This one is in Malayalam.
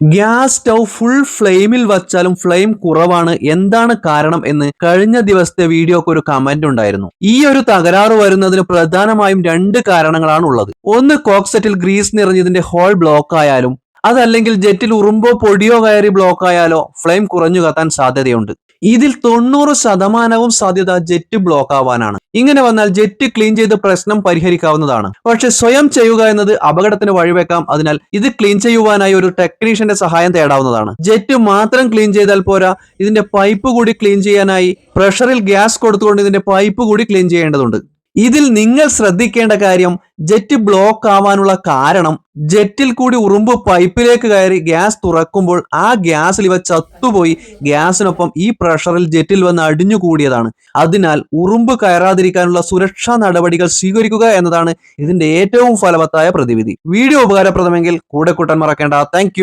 ഗ്യാസ് സ്റ്റൗ ഫുൾ ഫ്ലെയിമിൽ വച്ചാലും ഫ്ലെയിം കുറവാണ്. എന്താണ് കാരണം എന്ന് കഴിഞ്ഞ ദിവസത്തെ വീഡിയോക്ക് ഒരു കമന്റ് ഉണ്ടായിരുന്നു. ഈ ഒരു തകരാറ് വരുന്നതിന് പ്രധാനമായും രണ്ട് കാരണങ്ങളാണ് ഉള്ളത്. ഒന്ന് കോക്സെറ്റിൽ ഗ്രീസ് നിറഞ്ഞതിന്റെ ഹോൾ ബ്ലോക്ക് ആയാലും അതല്ലെങ്കിൽ ജെറ്റിൽ ഉറുമ്പോ പൊടിയോ കയറി ബ്ലോക്ക് ആയാലോ ഫ്ലെയിം കുറഞ്ഞു കത്താൻ സാധ്യതയുണ്ട്. ഇതിൽ തൊണ്ണൂറ് ശതമാനവും സാധ്യത ജെറ്റ് ബ്ലോക്ക് ആവാനാണ്. ഇങ്ങനെ വന്നാൽ ജെറ്റ് ക്ലീൻ ചെയ്ത് പ്രശ്നം പരിഹരിക്കാവുന്നതാണ്. പക്ഷെ സ്വയം ചെയ്യുക എന്നത് അപകടത്തിന് വഴിവെക്കാം. അതിനാൽ ഇത് ക്ലീൻ ചെയ്യുവാനായി ഒരു ടെക്നീഷ്യന്റെ സഹായം തേടാവുന്നതാണ്. ജെറ്റ് മാത്രം ക്ലീൻ ചെയ്താൽ പോരാ ഇതിന്റെ പൈപ്പ് കൂടി ക്ലീൻ ചെയ്യാനായി പ്രഷറിൽ ഗ്യാസ് കൊടുത്തുകൊണ്ട് ഇതിന്റെ പൈപ്പ് കൂടി ക്ലീൻ ചെയ്യേണ്ടതുണ്ട്. ഇതിൽ നിങ്ങൾ ശ്രദ്ധിക്കേണ്ട കാര്യം ജെറ്റ് ബ്ലോക്ക് ആവാനുള്ള കാരണം ജെറ്റിൽ കൂടി ഉറുമ്പ് പൈപ്പിലേക്ക് കയറി ഗ്യാസ് തുറക്കുമ്പോൾ ആ ഗ്യാസിൽ ഇവ ചത്തുപോയി. ഗ്യാസിനൊപ്പം ഈ പ്രഷറിൽ ജെറ്റിൽ വന്ന് അടിഞ്ഞുകൂടിയതാണ് അതിനാൽ ഉറുമ്പ് കയറാതിരിക്കാനുള്ള സുരക്ഷാ നടപടികൾ സ്വീകരിക്കുക എന്നതാണ് ഇതിന്റെ ഏറ്റവും ഫലവത്തായ പ്രതിവിധി. വീഡിയോ ഉപകാരപ്രദമെങ്കിൽ കൂടെ കൂട്ടാൻ മറക്കേണ്ട. താങ്ക്